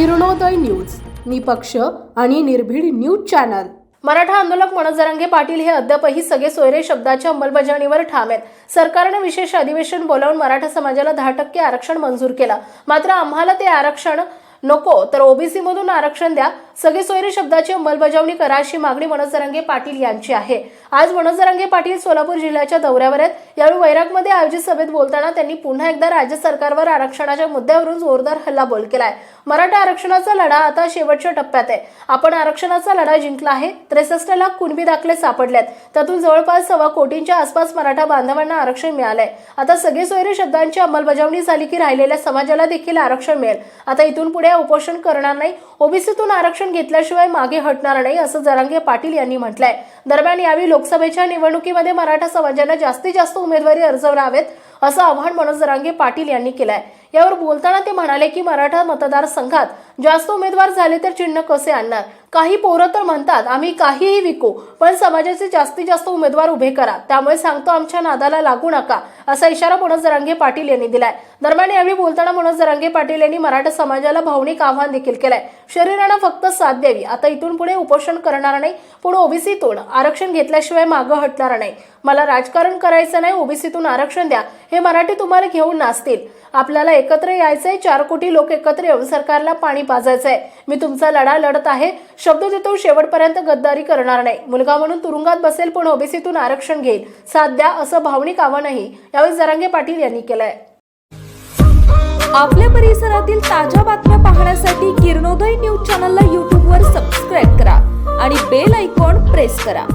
Kiranoday news निपक्ष आणि निर्भीड न्यूज चॅनल. मराठा आंदोलक मनोज जरांगे पाटील हे अद्यापही सगळे सोयरे शब्दाच्या अंमलबजावणीवर ठाम आहेत सरकारने विशेष अधिवेशन बोलावून मराठा समाजाला दहा टक्के आरक्षण मंजूर केला. मात्र आम्हाला ते आरक्षण नको तर ओबीसी मधून आरक्षण द्या. सगळे सोयरे शब्दाची अंमलबजावणी करा अशी मागणी मनोज पाटील यांची आहे. आज मनोज पाटील सोलापूर जिल्ह्याच्या दौऱ्यावर आहेत. यावेळी वैरागमध्ये आयोजित सभेत बोलताना त्यांनी पुन्हा एकदा राज्य सरकारवर आरक्षणाच्या मुद्द्यावरून जोरदार हल्लाबोल केलाय. मराठा आरक्षणाचा लढा आता शेवटच्या टप्प्यात आहे. आपण आरक्षणाचा लढा जिंकला आहे. त्रेसष्ट लाख कुणबी दाखले सापडलेत. त्यातून जवळपास सव्वा कोटींच्या आसपास मराठा बांधवांना आरक्षण मिळालंय. आता सगळे सोयरे शब्दांची अंमलबजावणी झाली की राहिलेल्या समाजाला देखील आरक्षण मिळेल. आता इथून पुढे उपोषण करणार नाही. ओबीसीतून आरक्षण घेतल्याशिवाय मागे हटणार नाही असं जरांगे पाटील यांनी म्हटलंय. दरम्यान यावेळी लोकसभेच्या निवडणुकीमध्ये मराठा समाजानं जास्तीत जास्त उमेदवारी अर्जवणावेत असं आव्हान मनोज जरांगे पाटील यांनी केलंय. यावर बोलताना ते म्हणाले की मराठा मतदारसंघात जास्त उमेदवार झाले तर चिन्ह कसे आणणार? काही पोरं तर म्हणतात आम्ही काहीही विकू पण समाजाचे जास्तीत जास्त उमेदवार उभे करा. त्यामुळे सांगतो आमच्या नादाला लागू नका. असा इशारा मनोज जरांगे पाटील यांनी दिलाय. दरम्यान यावेळी बोलताना मनोज जरांगे पाटील यांनी मराठा समाजाला भावनिक आव्हान देखील केलंय. शरीरानं फक्त साथ द्यावी आता इथून पुढे उपोषण करणार नाही पण ओबीसीतून आरक्षण घेतल्याशिवाय मागं हटणार नाही. मला राजकारण करायचं नाही ओबीसीतून आरक्षण द्या हे मराठी तुम्हाला घेऊन नाचतील. आपल्याला एकत्र यायचंय चार कोटी लोक एकत्र येऊन सरकारला पाणी पाजायचंय. मी तुमचा लढा लढत आहे शब्द देतो शेवटपर्यंत गद्दारी करणार नाही. मुलगा म्हणून तुरुंगात बसेल पण ओबीसीतून आरक्षण घेईल. साथ द्या असं भावनिक आव्हानही यावेळी जरांगे पाटील यांनी केलंय. आपल्या परिसरातील ताज्या बातम्या पाहण्यासाठी किरणोदय न्यूज चॅनलला यूट्यूबवर सबस्क्राईब करा आणि बेल आयकॉन प्रेस करा.